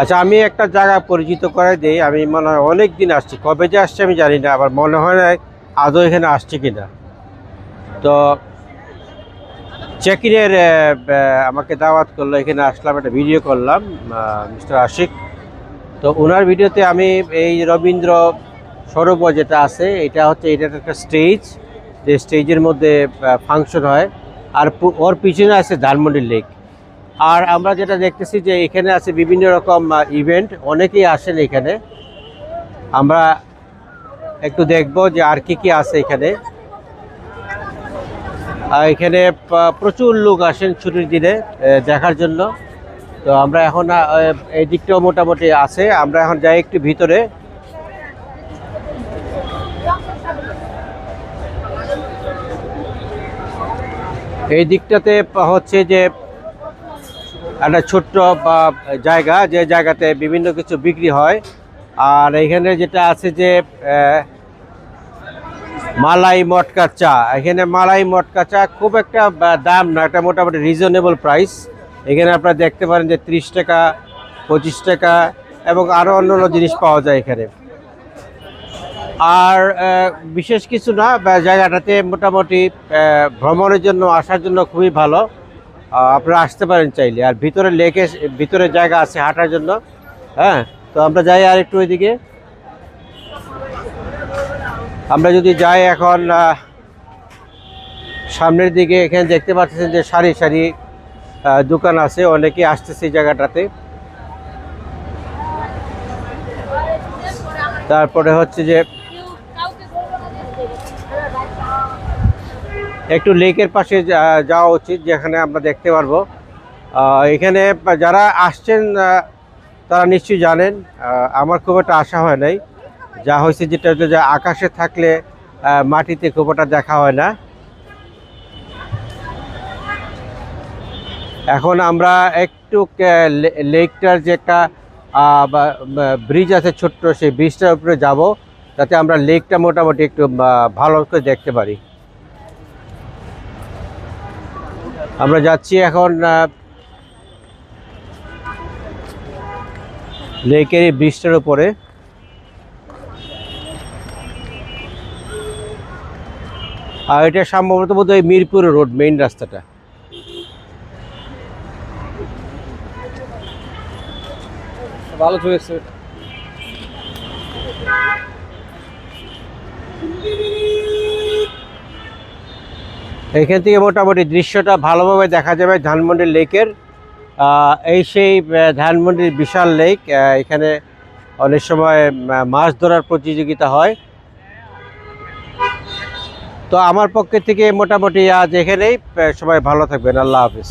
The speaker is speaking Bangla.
আচ্ছা আমি একটা জায়গা পরিচিত করে দিই। আমি মনে হয় অনেক দিন আসছি। কবে যে আসছি আমি জানি না, আবার মনে হয় না আদৌ এখানে আসছি কিনা। তো চেকিনের আমাকে দাওয়াত করল, এখানে আসলাম, একটা ভিডিও করলাম মিস্টার আশিক। তো ওনার ভিডিওতে আমি এই রবীন্দ্র সরোবর যেটা আছে, এটা হচ্ছে, এটা একটা স্টেজ। যে স্টেজের মধ্যে ফাংশন হয়। আর ওর পিছনে আছে ধানমন্ডি লেক। আর আমরা যেটা দেখতেছি যে এখানে আছে বিভিন্ন রকম ইভেন্ট অনেকেই আসেন এখানে। আমরা একটু দেখব যে আর কি কি আছে এখানে। আর এখানে প্রচুর লোক আসেন ছুটির দিনে দেখার জন্য। তো আমরা এখন এই দিকটাও মোটামুটি আছে। আমরা এখন যাই একটু ভিতরে। এই দিকটাতে হচ্ছে যে একটা ছোট্ট জায়গা, যে জায়গাতে বিভিন্ন কিছু বিক্রি হয়। আর এখানে যেটা আছে যে মালাই মটকা চা। এখানে মালাই মটকা চা খুব একটা দাম না এটা মোটামুটি রিজনেবল প্রাইস এখানে আপনারা দেখতে পারেন যে ত্রিশ টাকা, পঁচিশ টাকা, এবং আরও অন্য অন্য জিনিস পাওয়া যায় এখানে। আর বিশেষ কিছু না জায়গাটাতে মোটামুটি ভ্রমণের জন্য, আসার জন্য খুবই ভালো। আপনারা আসতে পারেন চাইলে। আর ভিতরে লেকে ভিতরে জায়গা আছে হাঁটার জন্য। হ্যাঁ তো আমরা যাই আর একটু ওইদিকে। আমরা যদি যাই এখন সামনের দিকে, এখানে দেখতে পাচ্ছেন যে সারি সারি দোকান আছে। অনেকে আসতেছে এই জায়গাটাতে। তারপরে হচ্ছে যে একটু লেকের পাশে যাওয়া উচিত, যেখানে আমরা দেখতে পারব। এখানে যারা আসছেন তারা নিশ্চয়ই জানেন আমার খুব একটা আশা হয় নাই। যা হয়েছে যেটা হচ্ছে যে আকাশে থাকলে মাটিতে খুব একটা দেখা হয় না। এখন আমরা একটু লেকটার যে একটা ব্রিজ আছে ছোট্ট, সেই ব্রিজটার উপরে যাব, যাতে আমরা লেকটা মোটামুটি একটু ভালো করে দেখতে পারি। আমরা যাচ্ছি এখন লেকের এই ব্রিজটার উপরে। আর এটা সম্ভবত বোধ হয় মিরপুর রোড, মেইন রাস্তাটা। ভালো চলেছে। এখান থেকে মোটামুটি দৃশ্যটা ভালোভাবে দেখা যাবে ধানমন্ডি লেকের। এই সেই ধানমন্ডির বিশাল লেক এখানে অনেক সময় মাছ ধরার প্রতিযোগিতা হয়। তো আমার পক্ষে থেকে মোটামুটি আজ এখানেই সবাই ভালো থাকবেন। আল্লাহ হাফিজ।